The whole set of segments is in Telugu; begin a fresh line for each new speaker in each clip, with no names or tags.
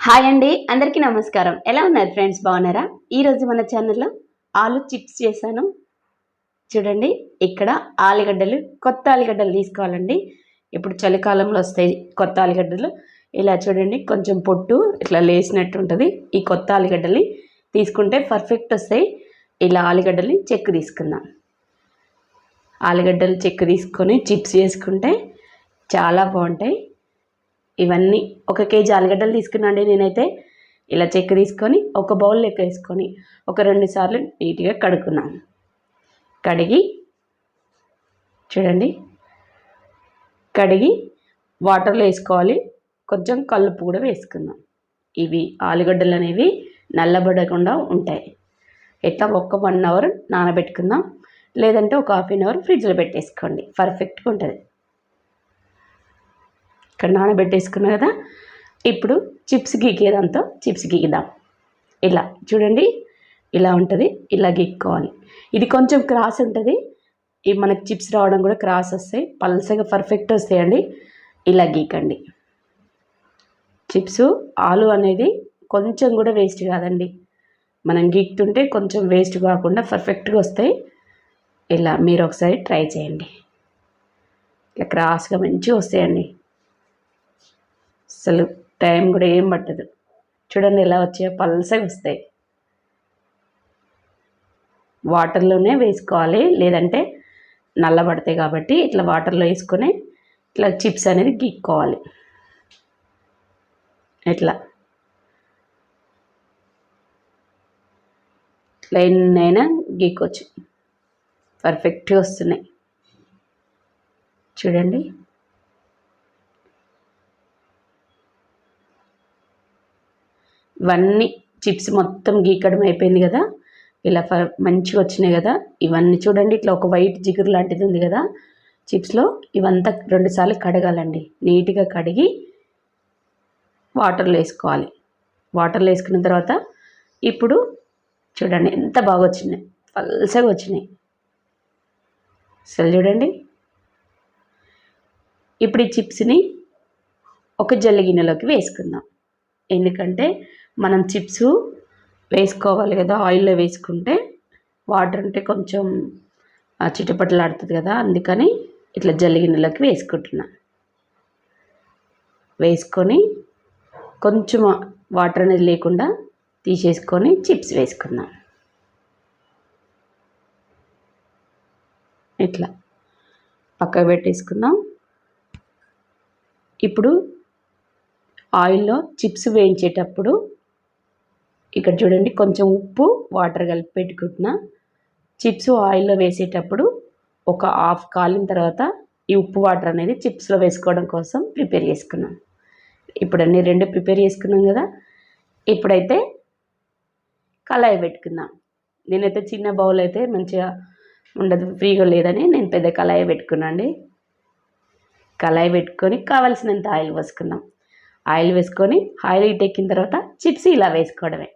హాయ్ అండి అందరికీ నమస్కారం. ఎలా ఉన్నారు ఫ్రెండ్స్? బాగున్నారా? ఈరోజు మన ఛానల్లో ఆలు చిప్స్ చేశాను. చూడండి ఇక్కడ ఆలుగడ్డలు కొత్త ఆలుగడ్డలు తీసుకోవాలండి. ఇప్పుడు చలికాలంలో వస్తాయి కొత్త ఆలుగడ్డలు. ఇలా చూడండి కొంచెం పొట్టు ఇట్లా లేసినట్టు ఉంటుంది. ఈ కొత్త ఆలుగడ్డలు తీసుకుంటే పర్ఫెక్ట్ వస్తాయి. ఇలా ఆలుగడ్డలు చెక్కు తీసుకుందాం. ఆలుగడ్డలు చెక్కు తీసుకొని చిప్స్ చేసుకుంటే చాలా బాగుంటాయి. ఇవన్నీ ఒక కేజీ ఆలుగడ్డలు తీసుకున్నాండి నేనైతే. ఇలా చెక్క తీసుకొని ఒక బౌల్ లెక్క వేసుకొని ఒక రెండు సార్లు నీట్గా కడుక్కున్నాను. కడిగి చూడండి. కడిగి వాటర్లో వేసుకోవాలి. కొంచెం కలుపు కూడా వేసుకుందాం. ఇవి ఆలుగడ్డలు అనేవి నల్లబడకుండా ఉంటాయి. ఎట్లా ఒక్క వన్ అవర్ నానబెట్టుకుందాం. లేదంటే ఒక హాఫ్ అన్ అవర్ ఫ్రిడ్జ్లో పెట్టేసుకోండి. పర్ఫెక్ట్గా ఉంటుంది. ఇక్కడ నానబెట్టేసుకున్నా కదా ఇప్పుడు చిప్స్ గీకేదంతా చిప్స్ గీకుదాం ఇలా చూడండి ఇలా ఉంటుంది ఇలా గీక్కోవాలి. ఇది కొంచెం క్రాస్ ఉంటుంది ఈ మనకి చిప్స్ రావడం కూడా క్రాస్ వస్తాయి పల్సగా పర్ఫెక్ట్ వస్తాయండి. ఇలా గీకండి. చిప్స్ ఆలు అనేది కొంచెం కూడా వేస్ట్ కాదండి. మనం గీక్తుంటే కొంచెం వేస్ట్ కాకుండా పర్ఫెక్ట్గా వస్తాయి. ఇలా మీరు ఒకసారి ట్రై చేయండి. ఇలా క్రాస్గా మంచిగా వస్తాయండి. అసలు టైం కూడా ఏం పట్టదు. చూడండి ఎలా వచ్చాయో పల్సే వస్తాయి. వాటర్లోనే వేసుకోవాలి. లేదంటే నల్లబడతాయి కాబట్టి ఇట్లా వాటర్లో వేసుకొని ఇట్లా చిప్స్ అనేది గీక్కోవాలి. ఇట్లా. ఇట్లా ఎన్నైనా గీక్కోవచ్చు. పర్ఫెక్ట్గా వస్తున్నాయి. చూడండి. ఇవన్నీ చిప్స్ మొత్తం గీకడం అయిపోయింది కదా. ఇలా మంచిగా వచ్చినాయి కదా. ఇవన్నీ చూడండి ఇట్లా ఒక వైట్ జిగురు లాంటిది ఉంది కదా. చిప్స్లో ఇవంతా రెండుసార్లు కడగాలండి. నీట్గా కడిగి వాటర్లో వేసుకోవాలి. వాటర్లో వేసుకున్న తర్వాత ఇప్పుడు చూడండి ఎంత బాగా వచ్చినాయి. పల్సగా వచ్చినాయి. అసలు చూడండి. ఇప్పుడు ఈ చిప్స్ని ఒక జల్లి గిన్నెలోకి వేసుకుందాం. ఎందుకంటే మనం చిప్స్ వేసుకోవాలి కదా ఆయిల్లో వేసుకుంటే వాటర్ ఉంటే కొంచెం చిటపటలాడుతుంది కదా అందుకని ఇట్లా జల్లిగిన్నెలోకి వేసుకుంటున్నా. వేసుకొని కొంచెం వాటర్ అనేది లేకుండా తీసేసుకొని చిప్స్ వేసుకుందాం ఇట్లా పక్క పెట్టేసుకుందాం. ఇప్పుడు ఆయిల్లో చిప్స్ వేయించేటప్పుడు ఇక్కడ చూడండి కొంచెం ఉప్పు వాటర్ కలిపి పెట్టుకుంటున్నా. చిప్స్ ఆయిల్లో వేసేటప్పుడు ఒక హాఫ్ కాలిన తర్వాత ఈ ఉప్పు వాటర్ అనేది చిప్స్లో వేసుకోవడం కోసం ప్రిపేర్ చేసుకున్నాం. ఇప్పుడు అన్ని రెండు ప్రిపేర్ చేసుకున్నాం కదా. ఇప్పుడైతే కళాయి పెట్టుకుందాం. నేనైతే చిన్న బౌల్ అయితే మంచిగా ఉండదు ఫ్రీగా లేదని నేను పెద్ద కళాయి పెట్టుకున్నాండి కళాయి పెట్టుకొని కావలసినంత ఆయిల్ పోసుకుందాం. ఆయిల్ వేసుకొని ఆయిల్ హీట్ ఎక్కిన తర్వాత చిప్స్ ఇలా వేసుకోవడమే.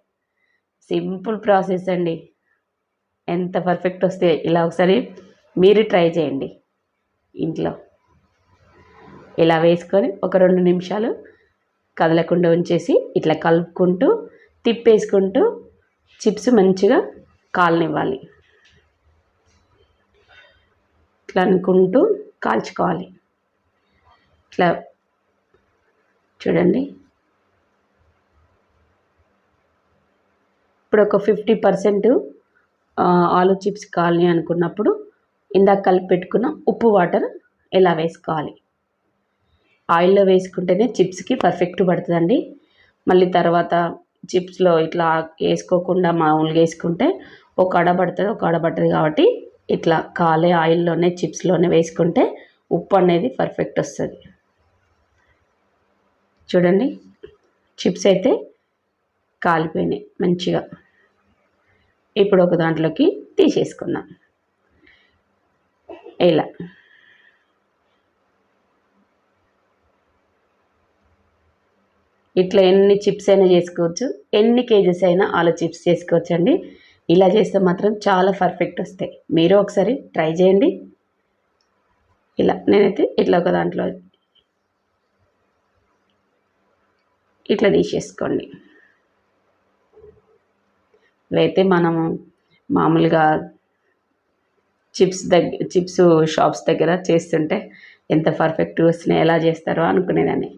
సింపుల్ ప్రాసెస్ అండి. ఎంత పర్ఫెక్ట్ వస్తే ఇలా ఒకసారి మీరు ట్రై చేయండి. ఇంట్లో ఇలా వేసుకొని ఒక రెండు నిమిషాలు కదలకుండా ఉంచేసి ఇట్లా కలుపుకుంటూ తిప్పేసుకుంటూ చిప్స్ మంచిగా కాలనివ్వాలి. ఇట్లా అనుకుంటూ కాల్చుకోవాలి. ఇట్లా చూడండి. ఇప్పుడు ఒక ఫిఫ్టీ పర్సెంట్ ఆలు చిప్స్ కావాలి అనుకున్నప్పుడు ఇందాక కలిపి పెట్టుకున్న ఉప్పు వాటర్ ఎలా వేసుకోవాలి? ఆయిల్లో వేసుకుంటేనే చిప్స్కి పర్ఫెక్ట్ పడుతుందండి. మళ్ళీ తర్వాత చిప్స్లో ఇట్లా వేసుకోకుండా మామూలుగా వేసుకుంటే ఒక అడ పడుతుంది ఒక అడ పడుతుంది కాబట్టి ఇట్లా కాలే ఆయిల్లోనే చిప్స్లోనే వేసుకుంటే ఉప్పు అనేది పర్ఫెక్ట్ వస్తుంది. చూడండి చిప్స్ అయితే కాలిపోయినాయి మంచిగా. ఇప్పుడు ఒక దాంట్లోకి తీసేసుకుందాం. ఇలా. ఇట్లా ఎన్ని చిప్స్ అయినా చేసుకోవచ్చు ఎన్ని కేజెస్ అయినా ఆలు చిప్స్ చేసుకోవచ్చు అండి ఇలా చేస్తే మాత్రం చాలా పర్ఫెక్ట్ వస్తాయి. మీరు ఒకసారి ట్రై చేయండి. ఇలా నేనైతే ఇట్లా ఒక దాంట్లో ఇట్లా తీసేసుకోండి. లేతే మనము మామూలుగా చిప్స్ దగ్గర చిప్స్ షాప్స్ దగ్గర చేస్తుంటే ఎంత పర్ఫెక్ట్గా వస్తున్నాయి ఎలా చేస్తారో అనుకునేదాన్ని.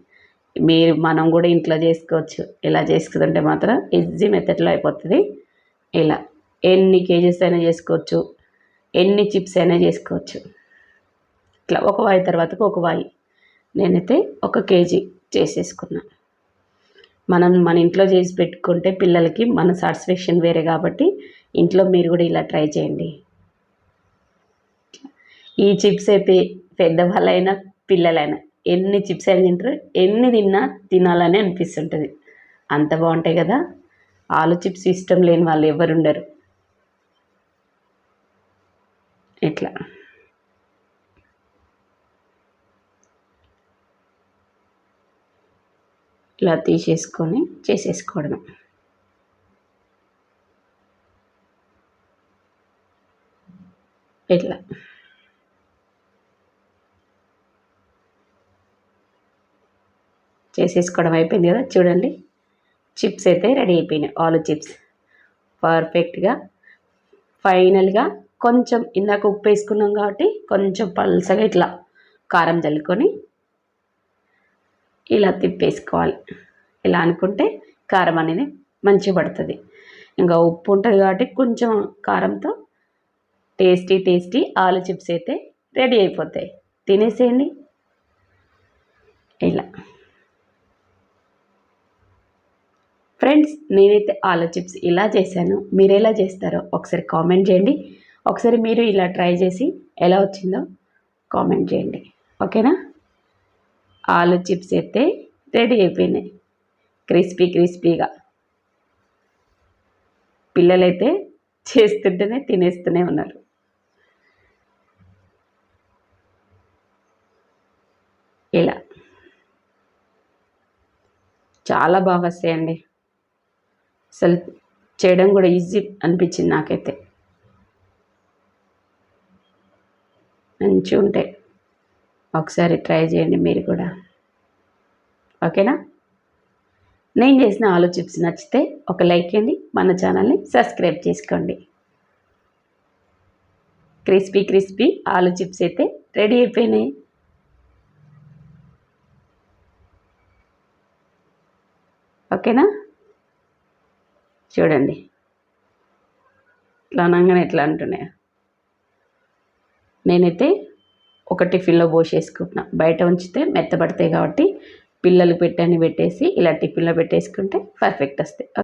మీరు మనం కూడా ఇంట్లో చేసుకోవచ్చు. ఇలా చేసుకుంటే మాత్రం ఈజీ మెథడ్లో అయిపోతుంది. ఇలా ఎన్ని కేజీస్ అయినా చేసుకోవచ్చు. ఎన్ని చిప్స్ అయినా చేసుకోవచ్చు. ఇట్లా ఒక వాయి తర్వాత ఒక వాయి. నేనైతే ఒక కేజీ చేసేసుకున్నాను మనం మన ఇంట్లో చేసి పెట్టుకుంటే పిల్లలకి మన సాటిస్ఫాక్షన్ వేరే కాబట్టి ఇంట్లో మీరు కూడా ఇలా ట్రై చేయండి. ఈ చిప్స్ అయితే పెద్దవాళ్ళైనా పిల్లలైనా ఎన్ని చిప్స్ అయినా తింటారు ఎన్ని తిన్నా తినాలని అనిపిస్తుంటుంది. అంత బాగుంటాయి కదా. ఆలు చిప్స్ ఇష్టం లేని వాళ్ళు ఎవరు ఉండరు. ఇట్లా ఇలా తీసేసుకొని చేసేసుకోవడం ఇట్లా. చేసేసుకోవడం అయిపోయింది కదా చూడండి. చిప్స్ అయితే రెడీ అయిపోయినాయి ఆలు చిప్స్. పర్ఫెక్ట్గా ఫైనల్గా కొంచెం ఇందాక ఉప్పు వేసుకున్నాం కాబట్టి కొంచెం పల్సగా ఇట్లా కారం చల్లుకొని ఇలా తిప్పేసుకోవాలి. ఇలా అనుకుంటే కారం అనేది మంచిగా పడుతుంది. ఇంకా ఉప్పు ఉంటుంది కాబట్టి కొంచెం కారంతో టేస్టీ టేస్టీ ఆలు చిప్స్ అయితే రెడీ అయిపోతాయి. తినేసేయండి. ఇలా. ఫ్రెండ్స్ నేనైతే ఆలు చిప్స్ ఇలా చేశాను. మీరు ఎలా చేస్తారో ఒకసారి కామెంట్ చేయండి. ఒకసారి మీరు ఇలా ట్రై చేసి ఎలా వచ్చిందో కామెంట్ చేయండి. ఓకేనా? ఆలు చిప్స్ అయితే రెడీ అయిపోయినాయి. క్రిస్పీ క్రిస్పీగా. పిల్లలైతే చేస్తుంటేనే తినేస్తూనే ఉన్నారు. ఇలా. చాలా బాగా వస్తాయండి. అసలు చేయడం కూడా ఈజీ అనిపించింది నాకైతే. మంచిగా ఉంటాయి ఒకసారి ట్రై చేయండి మీరు కూడా. ఓకేనా? నేను చేసిన ఆలు చిప్స్ నచ్చితే ఒక లైక్ ఇవ్వండి మన ఛానల్ని సబ్స్క్రైబ్ చేసుకోండి. క్రిస్పీ క్రిస్పీ ఆలు చిప్స్ అయితే రెడీ అయిపోయినాయి. ఓకేనా? చూడండి. ఇట్లా అనగానే ఎట్లా అంటున్నాయా. నేనైతే ఒక టిఫిన్లో పోసేసుకుంటున్నా. బయట ఉంచితే మెత్తబడతాయి కాబట్టి పిల్లలు పెట్టని పెట్టేసి ఇలా టిఫిన్లో పెట్టేసుకుంటే పర్ఫెక్ట్ వస్తాయి.